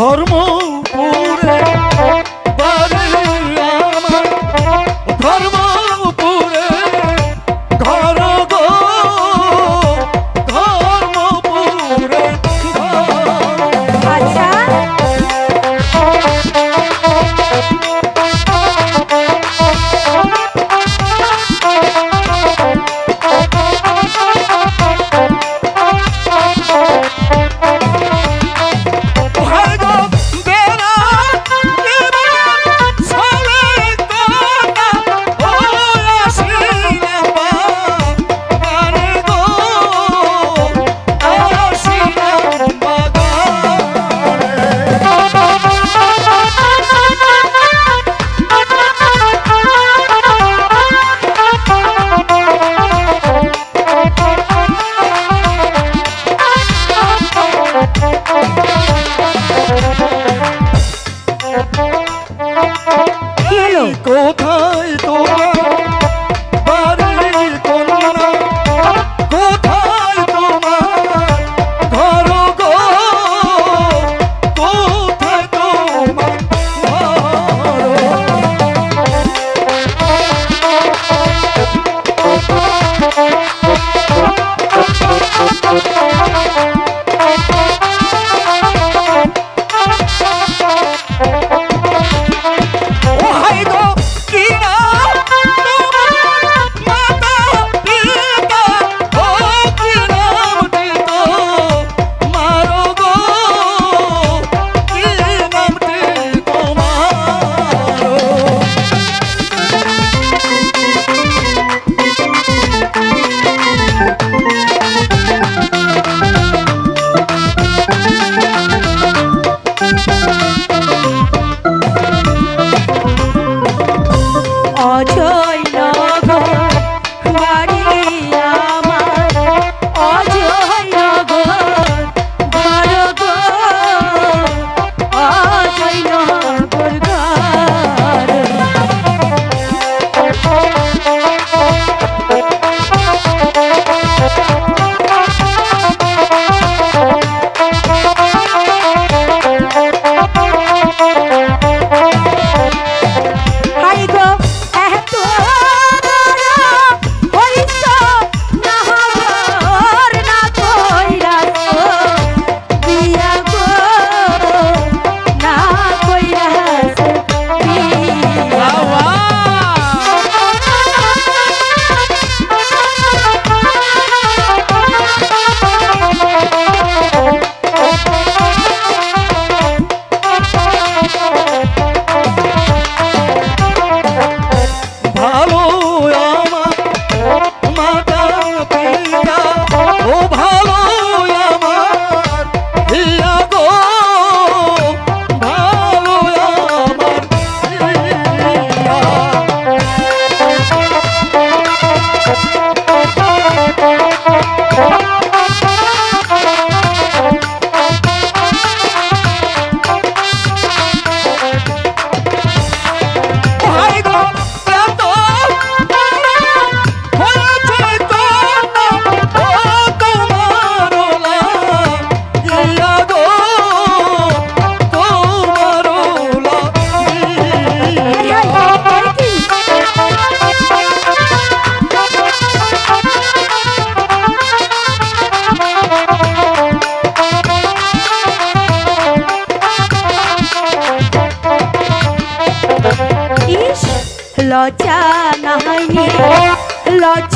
ধর্মপুরে Like.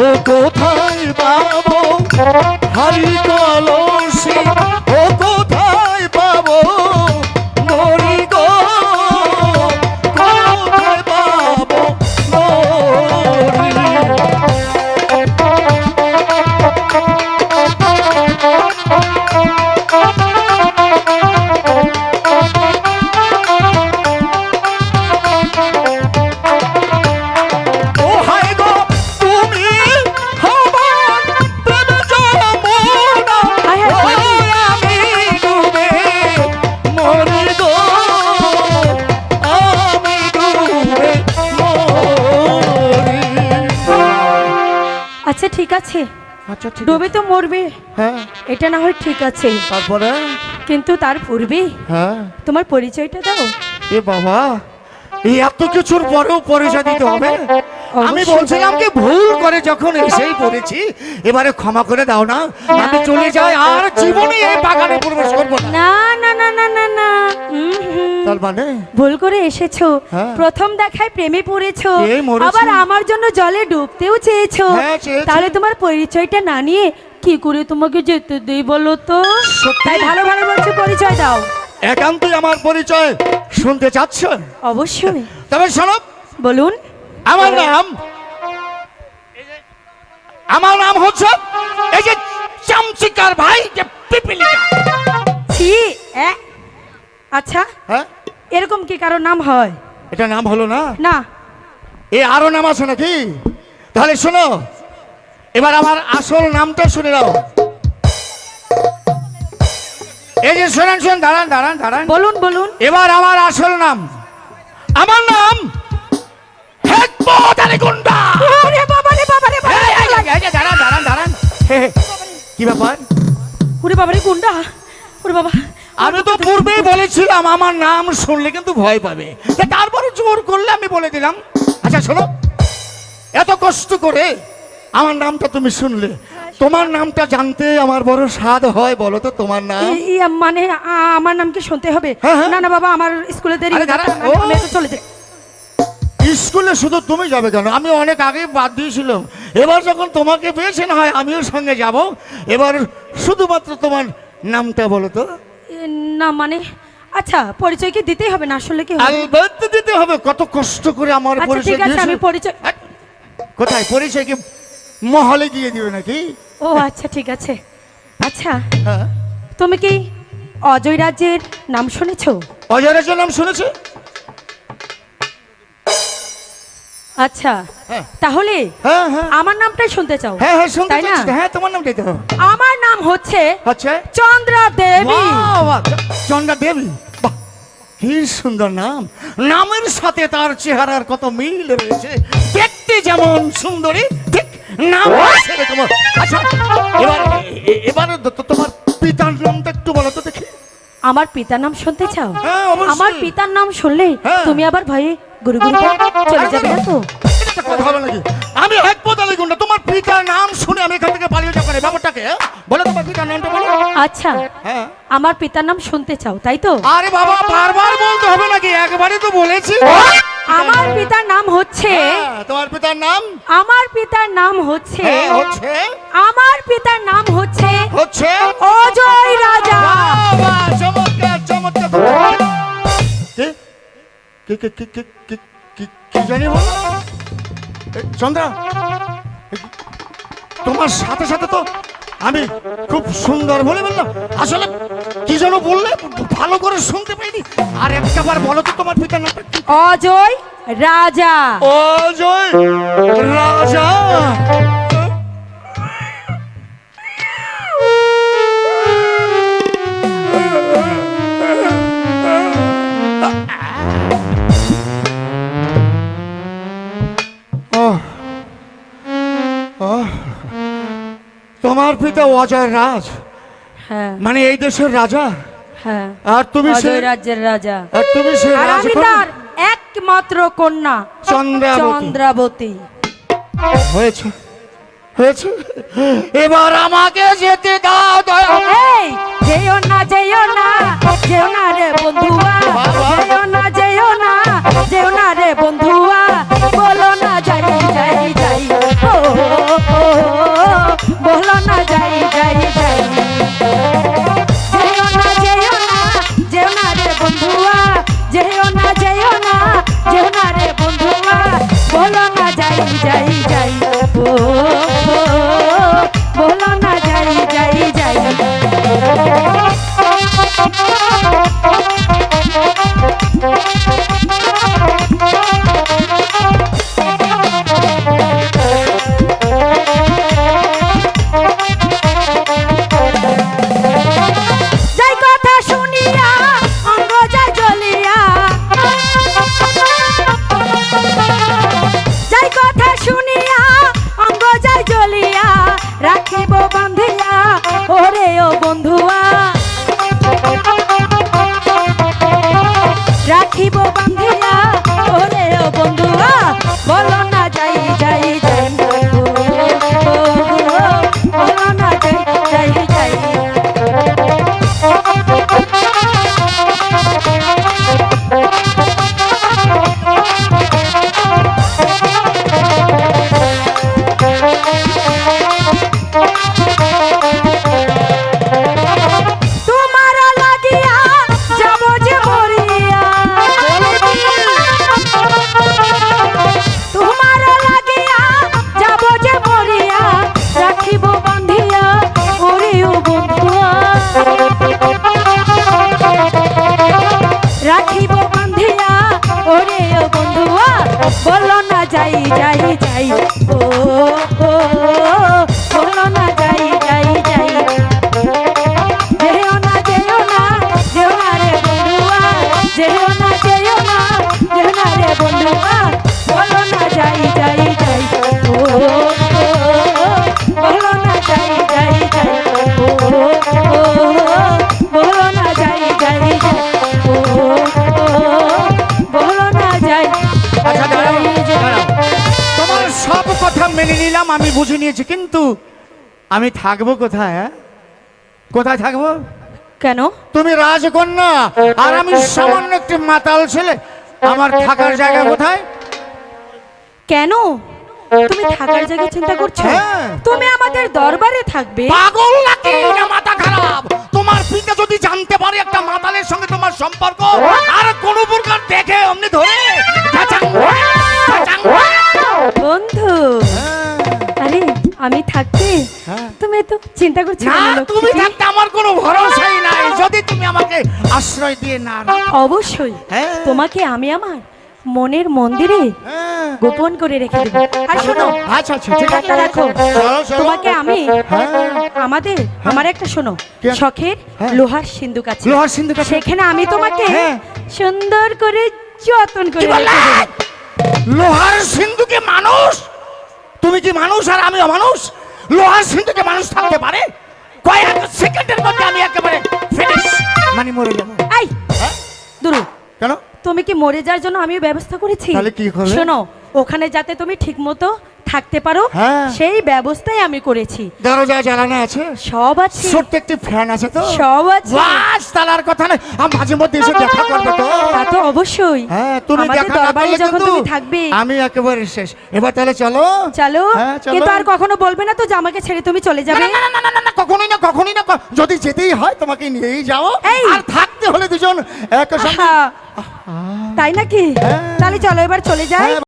কোথায় পাবো হারি আচ্ছা ঠিক ডুবে তো মরবে। হ্যাঁ। এটা না হয় ঠিক আছে। তারপরে? কিন্তু তার পূর্বে? হ্যাঁ। তোমার পরিচয়টা দাও। এ বাবা এই এত কিছুর পরেও পরিচয় দিতে হবে? আমি বলছিলাম কি ভুল করে যখন এসেই পড়েছি এবারে ক্ষমা করে দাও না। আমি চলে যাই আর জীবনে এই বাগানে প্রবেশ করব না। তার মানে? ভুল করে এসেছ। হ্যাঁ। প্রথম দেখায় প্রেমে পড়েছো। আবার আমার জন্য জলে ডুবতেও চেয়েছো। হ্যাঁ, তাহলে তোমার পরিচয়টা না নিয়ে কি করে তোমাকে যেতে দেই বলো তো? তাই ভালো ভালো বলছো পরিচয় দাও। একান্তই আমার পরিচয়। শুনতে চাচ্ছ? অবশ্যই। তবে শোনো। বলুন। আমার নাম আমার নাম হচ্ছে এই যে চামচিকার ভাই যে পিপিলিকা। ছি আচ্ছা। হ্যাঁ? এরকম কি কারও নাম হয়? এটা নাম হলো না? না। এ আরও নাম আছে নাকি? তাহলে শোনো। এবার আমার আসল নামটা শুনে নাও। এই যে শোনান শোন দাঁড়ান দাঁড়ান দাঁড়ান। বলুন বলুন। এবার আমার আসল নাম। আমার নাম হেকমত আলী গুন্ডা। ওরে বাবা রে বাবা রে বাবা। এই, যে দাঁড়ান দাঁড়ান দাঁড়ান। কি ব্যাপার? ওরে বাবা রে গুন্ডা। ওরে বাবা। আমি তো পূর্বেই বলেছিলাম আমার নাম শুনলে কিন্তু ভয় পাবে। তারপরে জোর করলে আমি বলে দিলাম। আচ্ছা শোনো এত কষ্ট করে আমার নামটা তুমি শুনলে। তোমার নামটা জানতে আমার বড় স্বাদ হয় বলো তো তোমার নাম। মানে আমার নাম কি শুনতে হবে? হ্যাঁ, হ্যাঁ। না না বাবা আমার স্কুলে দেরি হয়ে। চলে যাই। স্কুলে শুধু তুমি যাবে কেন? আমি অনেক আগেই বাদ দিয়েছিলাম। এবার যখন তোমাকে পেয়েছে না হয় আমিও সঙ্গে যাব। এবার শুধুমাত্র তোমার নামটা বলো তো। না মানে? আচ্ছা পরিচয় কি দিতেই হবে না? আসলে কি হবে? আলবাত দিতে হবে। কত কষ্ট করে আমার আচ্ছা পরিচয় ঠিক আছে আমি পরিচয় কোথায়? পরিচয় কি মহলে গিয়ে দিবে নাকি? ও আচ্ছা ঠিক আছে। আচ্ছা হ্যাঁ। তুমি কি অজয় রাজ্যের নাম শুনেছো? অজয় রাজ্যের নাম শুনেছে? আচ্ছা হ্যাঁ। তাহলে হ্যাঁ হ্যাঁ। আমার নামটাই শুনতে চাও হ্যাঁ হ্যাঁ শুনতে তাই না? হ্যাঁ তোমার নামটাই তো। আমার নাম হচ্ছে আচ্ছা চন্দ্রা দেবী চন্দ্রা দেবী কি সুন্দর নাম। নামের সাথে তার চেহারার কত মিল রয়েছে। দেখতে যেমন সুন্দরী ঠিক নাম সেরকম আচ্ছা এবার এবারে তোমার পিতার নামটা একটু বলো তো দেখি। আমার পিতার নাম শুনতে চাও? আমার পিতার নাম শুনলে। তুমি আবার ভয়ে গুরু গুরু চলে যাবে না তো কথা হবে নাকি? আমি হেকপত আলী গুন্ডা তোমার পিতার নাম শুনে আমি এখান থেকে পালিয়ে যাব না ব্যাপারটাকে হ্যাঁ? বলো তোমার পিতার নামটা বলো। আচ্ছা হ্যাঁ। আমার পিতার নাম শুনতে চাও তাই তো? আরে বাবা বারবার বলতে হবে নাকি? একবারই তো বলেছি। আমার পিতার নাম হচ্ছে হ্যাঁ, তোমার পিতার নাম? আমার পিতার নাম হচ্ছে হচ্ছে। আমার পিতার নাম হচ্ছে হচ্ছে? অজয় রাজা। বাহ, চমৎকার চমৎকার। কে কে কে কে কে কে কি জানি বলো? চন্দ্রা! তোমার সাথে সাথে তো আমি খুব সুন্দর বলে বললাম। আসলে কি যেন বললে ভালো করে শুনতে পাইনি। আর একটাবার বলো তো তোমার পিতার নামটা অজয় রাজা। অজয় রাজা! তোমার পিতা অজয় রাজ। হ্যাঁ। মানে এই দেশের রাজা? হ্যাঁ। আর তুমি সে রাজ্যের রাজা। আর তুমি সে আর রাজকন্যা? একমাত্র কন্যা চন্দ্রাবতী। চন্দ্রাবতী। হয়েছে। হয়েছে? এবার আমাকে যেতে দাও দয়া। এই যেও না যেও না যেও না রে বন্ধুয়া। যেও না যেও না যেও না রে বন্ধুয়া। বলো না যাই যাই। যাই যাই ও ও, আমি বুঝে নিয়েছি কিন্তু আমি থাকব কোথায় হ্যাঁ? কোথায় থাকব? কেন? তুমি রাজকন্যা আর আমি সামান্য একটি মাতাল ছেলে। আমার থাকার জায়গা কোথায়? কেন? তুমি থাকার জায়গা চিন্তা করছ? হ্যাঁ। তুমি আমাদের দরবারে থাকবে। পাগল নাকি? না মাথা খারাপ। তোমার পিতা যদি জানতে পারে একটা মাতালের সঙ্গে তোমার সম্পর্ক আর কোন প্রকার দেখে অমনি ধরে। বন্ধু। আরে আমি থাকতে হ্যাঁ। তুমি তো চিন্তা করছ না তুমি থাকতে আমার কোনো ভরসাই নাই যদি তুমি আমাকে আশ্রয় দিয়ে না অবশ্যই হ্যাঁ। তোমাকে আমি আমার মনের মন্দিরে হ্যাঁ। গোপন করে রেখে দেবো আর শোনো আচ্ছা আচ্ছা ঠিক আছে রাখো। তোমাকে আমি। আমাদের আমার একটা শোনো শখের। লোহার সিন্ধুক আছে লোহার সিন্ধুক আছে? সেখানে আমি তোমাকে। সুন্দর করে যত্ন করে রেখে দেবো লোহার সিন্ধুকে মানুষ তুমি কি মানুষ আর আমি অমানুষ লোহার সিন্ধুকে মানুষ থাকতে পারে? কয়েক সেকেন্ডের মধ্যে আমি একেবারে ফিনিশ মানে মরে যাব। এই হ্যাঁ? দুরু কেন? তুমি কি মরে যাওয়ার জন্য আমি ব্যবস্থা করেছি? তাহলে কি করবে? শোনো ওখানে যাতে তুমি ঠিকমতো থাকতে পারো হ্যাঁ। সেই ব্যবস্থাই আমি করেছি। দরজা জ্বালানো আছে? সব আছে। ছোট্ট একটি ফ্যান আছে তো? সব আছে। বাস তালার কথা নয় আমি মাঝে মধ্যে এসে দেখা করবে তো। তা তো অবশ্যই। হ্যাঁ তুমি আমাদের দেখা না দরবারে করলে যখন কিন্তু তুমি থাকবে। আমি একেবারে শেষ। এবার তাহলে চলো। চলো। হ্যাঁ, চলো। কিন্তু আর কখনো বলবে না তো যে আমাকে ছেড়ে তুমি চলে যাবে। না, না, না, না, না, না, কখনোই না কখনোই না ক- যদি যেতেই হয় তোমাকে নিয়েই যাও। এই! আর থাকতে হলে দুজন একসঙ্গে আহা, তাই নাকি? হ্যাঁ। তাহলে চলো এবার চলে যাই। হ্যাঁ,